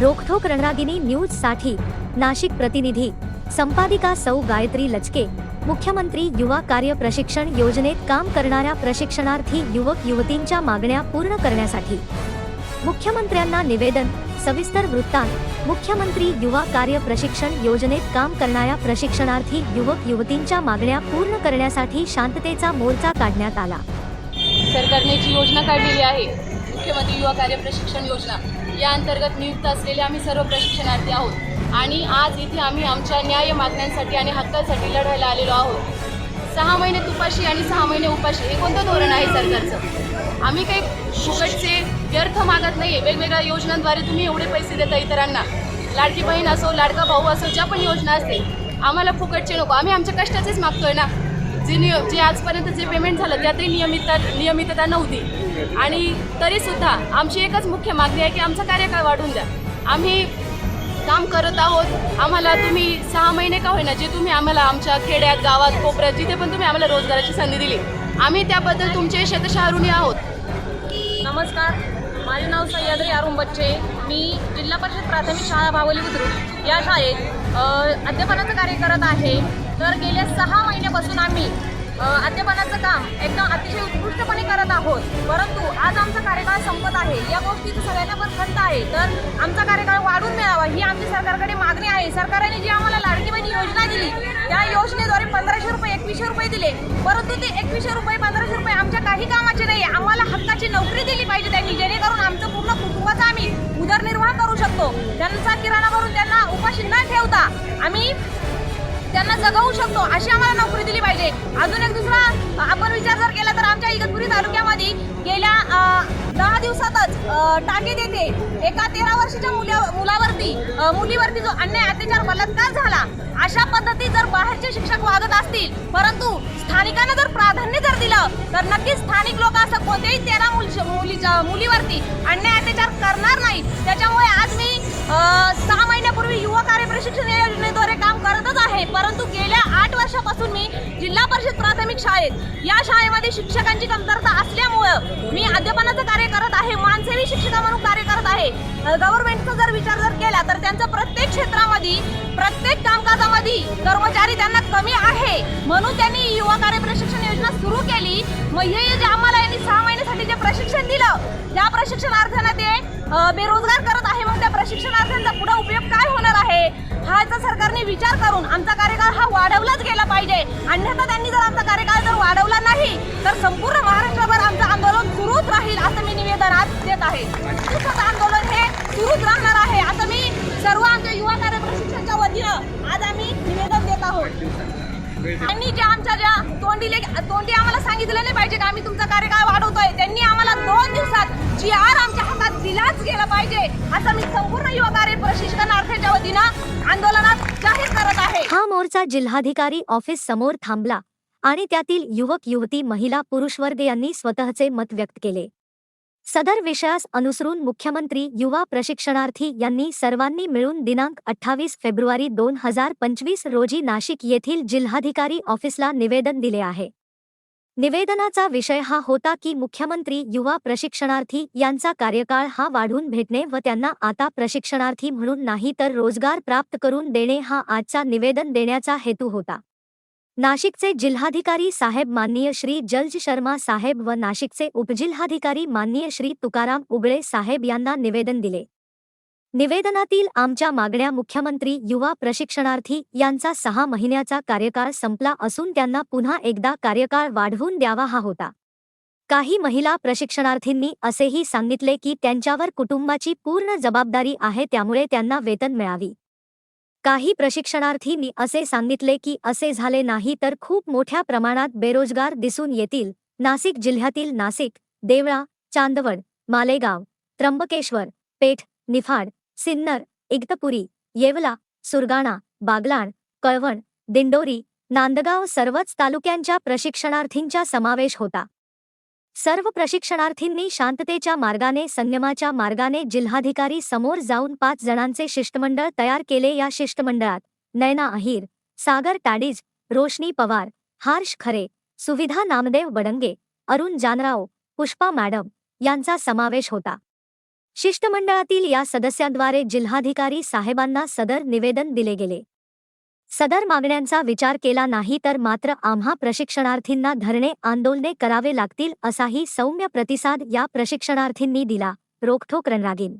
रोखोक रणरागिनी न्यूजसाठी नाशिक प्रतिनिधी संपादिका सौ गायत्री लचके मुख्यमंत्री युवा कार्य प्रशिक्षण योजनेत काम करणाऱ्या प्रशिक्षणार्थी युवक युवतींच्या मागण्या पूर्ण करण्यासाठी. मुख्यमंत्र्यांना निवेदन सविस्तर वृत्तांत मुख्यमंत्री युवा कार्य प्रशिक्षण योजनेत काम करणाऱ्या प्रशिक्षणार्थी युवक युवतींच्या मागण्या पूर्ण करण्यासाठी शांततेचा मोर्चा काढण्यात आला. सरकारने जी योजना काढलेली आहे मुख्यमंत्री युवा कार्य प्रशिक्षण योजना या अंतर्गत नियुक्त असलेले आम्ही सर्व प्रशिक्षणार्थी आहोत. आणि आज इथे आम्ही आमच्या न्याय मागण्यांसाठी आणि हक्कांसाठी लढायला आलेलो आहोत. सहा महिने तुपाशी आणि सहा महिने उपाशी हे कोणतं धोरण आहे सरकारचं? आम्ही काही फुकटचे व्यर्थ मागत नाही वेगवेगळ्या योजनांद्वारे तुम्ही एवढे पैसे देता इतरांना. लाडकी बहीण असो लाडका भाऊ असो ज्या पण योजना असतील आम्हाला फुकटचे नको. आम्ही आमच्या कष्टाचेच मागतोय ना? जे निय जे आजपर्यंत जे पेमेंट झालं त्यातही नियमितता नियमितता नव्हती. आणि तरीसुद्धा आमची एकच मुख्य मागणी आहे की आमचा कार्यकाळ वाढून द्या. आम्ही काम करत आहोत. आम्हाला तुम्ही सहा महिने का होईना जे तुम्ही आम्हाला आमच्या खेड्यात गावात कोपऱ्यात जिथे पण तुम्ही आम्हाला रोजगाराची संधी दिली आम्ही त्याबद्दल तुमचे शतशः ऋणी आहोत. नमस्कार. माझे नाव सह्याद्री अरुण बच्चे मी जिल्हा परिषद प्राथमिक शाळा भावली बुद्रुक या शाळेत अध्यापनाचं कार्य करत आहे. तर गेल्या सहा महिन्यापासून आम्ही अध्यापनाचं काम एकदम अतिशय उत्कृष्टपणे करत आहोत. परंतु आज आमचा कार्यकाळ संपत आहे. या गोष्टीचं सगळ्यांना पण खंत आहे. तर आमचा कार्यकाळ वाढून मिळावा ही आमची सरकारकडे मागणी आहे. सरकारने जी आम्हाला लाडकी बहीण योजना दिली त्या योजनेद्वारे पंधराशे रुपये एकवीसशे रुपये दिले. परंतु ते एकवीसशे रुपये पंधराशे रुपये आमच्या काही कामाचे नाही आम्हाला हक्काची नोकरी दिली पाहिजे त्यांनी जेणेकरून आमचं पूर्ण कुटुंबाचा आम्ही उदरनिर्वाह करू शकतो. त्यांचा किराणा भरून त्यांना उपाशी न ठेवता आम्ही त्यांना जगवू शकतो अशी आम्हाला नोकरी दिली पाहिजे. अजून एक दुसरा आपण विचार जर केला तर आमच्या इगतपुरी तालुक्यामध्ये गेल्या दहा दिवसातच टाकी टाकेत येथे एका तेरा वर्षाच्या मुला मुलावरती मुलीवरती जो अन्याय अत्याचार बलात्कार झाला अशा पद्धती जर बाहेरचे शिक्षक वागत असतील परंतु स्थानिकांना जर प्राधान्य जर दिलं तर नक्कीच स्थानिक लोक असं कोणत्याही तेरा मुल मुलीच्या मुलीवरती अन्याय अत्याचार करणार नाही त्याच्यामुळे आज मी सहा महिन्यापूर्वी युवा कार्य प्रशिक्षण या योजनेद्वारे काम करतच आहे. परंतु गेल्या आठ वर्षापासून मी जिल्हा परिषद प्राथमिक शाळेत या शाळेमध्ये शिक्षकांची कमतरता असल्यामुळं मी अध्यापनाचं कार्य करत आहे मानसेवी शिक्षिका म्हणून कार्य करत आहे. गव्हर्नमेंटचा जर विचार जर केला तर त्यांचं प्रत्येक क्षेत्रामध्ये प्रत्येक कामकाजामध्ये कर्मचारी त्यांना कमी आहे. म्हणून त्यांनी युवा कार्य प्रशिक्षण योजना सुरू केली. मग हे जे आम्हाला यांनी सहा महिन्यासाठी जे प्रशिक्षण दिलं त्या प्रशिक्षणार्थ्यांना ते बेरोजगार करत आहे. मग त्या प्रशिक्षणार्थ्यांचा पुढे उपयोग काय होणार आहे? याचा सरकारने विचार करून आमचा कार्यकाळ हा वाढवलाच गेला पाहिजे. अन्यथा त्यांनी जर आमचा कार्यकाळ जर वाढवला नाही तर संपूर्ण महाराष्ट्रभर आमचं आंदोलन सुरूच राहील असं मी निवेदन आज देत आहे. सुखद आंदोलन हे सुरूच राहणार आहे असं मी सर्व आमच्या युवा कार्य प्रशिक्षणच्या वतीनं आज आम्ही निवेदन देत आहोत. त्यांनी जे आमच्या ज्या तोंडीले तोंडी आम्हाला सांगितलं नाही पाहिजे का आम्ही तुमचा कार्यकाळ वाढवतोय त्यांनी आम्हाला दोन दिवसात जी आर आमच्या हातात दिलाच गेला पाहिजे असं मी संपूर्ण युवा कार्य प्रशिक्षणार्थीच्या वतीने मोर्चा जिल्हाधिकारी ऑफिस समोर थांबला आणि त्यातील युवक युवती महिला पुरुषवर्ग यांनी स्वतःचे मत व्यक्त केले. सदर विषयास अनुसरून मुख्यमंत्री युवा प्रशिक्षणार्थी यांनी सर्वांनी मिळून दिनांक अठ्ठावीस फेब्रुवारी दोन हजार पंचवीस रोजी नाशिक येथील जिल्हाधिकारी ऑफिसला निवेदन दिले आहे. निवेदनाचा विषय हा होता की मुख्यमंत्री युवा प्रशिक्षणार्थी यांचा कार्यकाळ हा वाढून भेटणे व त्यांना आता प्रशिक्षणार्थी म्हणून नाही तर रोजगार प्राप्त करून देणे हा आजचा निवेदन देण्याचा हेतू होता. नाशिकचे जिल्हाधिकारी साहेब माननीय श्री जल्ज शर्मा साहेब व नाशिकचे उपजिल्हाधिकारी माननीय श्री तुकाराम उगळे साहेब यांना निवेदन दिले. निवेदनातील आमच्या मागण्या मुख्यमंत्री युवा प्रशिक्षणार्थी यांचा सहा महिन्याचा कार्यकाळ संपला असून त्यांना पुन्हा एकदा कार्यकाळ वाढवून द्यावा हा होता. काही महिला प्रशिक्षणार्थींनी असेही सांगितले की त्यांच्यावर कुटुंबाची पूर्ण जबाबदारी आहे त्यामुळे त्यांना वेतन मिळावी. काही प्रशिक्षणार्थींनी असे सांगितले की असे झाले नाही तर खूप मोठ्या प्रमाणात बेरोजगार दिसून येतील. नाशिक जिल्ह्यातील नाशिक देवळा चांदवड मालेगाव त्र्यंबकेश्वर पेठ निफाड सिन्नर इगतपुरी येवला सुरगाणा बागलाण कळवण दिंडोरी नांदगाव सर्वच तालुक्यांच्या प्रशिक्षणार्थींचा समावेश होता. सर्व प्रशिक्षणार्थींनी शांततेच्या मार्गाने संयमाच्या मार्गाने जिल्हाधिकारी समोर जाऊन पाच जणांचे शिष्टमंडळ तयार केले या शिष्टमंडळात नयना अहिर सागर टाडीज रोशनी पवार हार्ष खरे सुविधा नामदेव बडंगे अरुण जानराव पुष्पा मॅडम यांचा समावेश होता. शिष्टमंडळातील या सदस्यांद्वारे जिल्हाधिकारी साहेबांना सदर निवेदन दिले गेले. सदर मागण्यांचा विचार केला नाही तर मात्र आम्हा प्रशिक्षणार्थींना धरणे आंदोलने करावे लागतील असाही सौम्य प्रतिसाद या प्रशिक्षणार्थींनी दिला. रोखठोक रणरागीन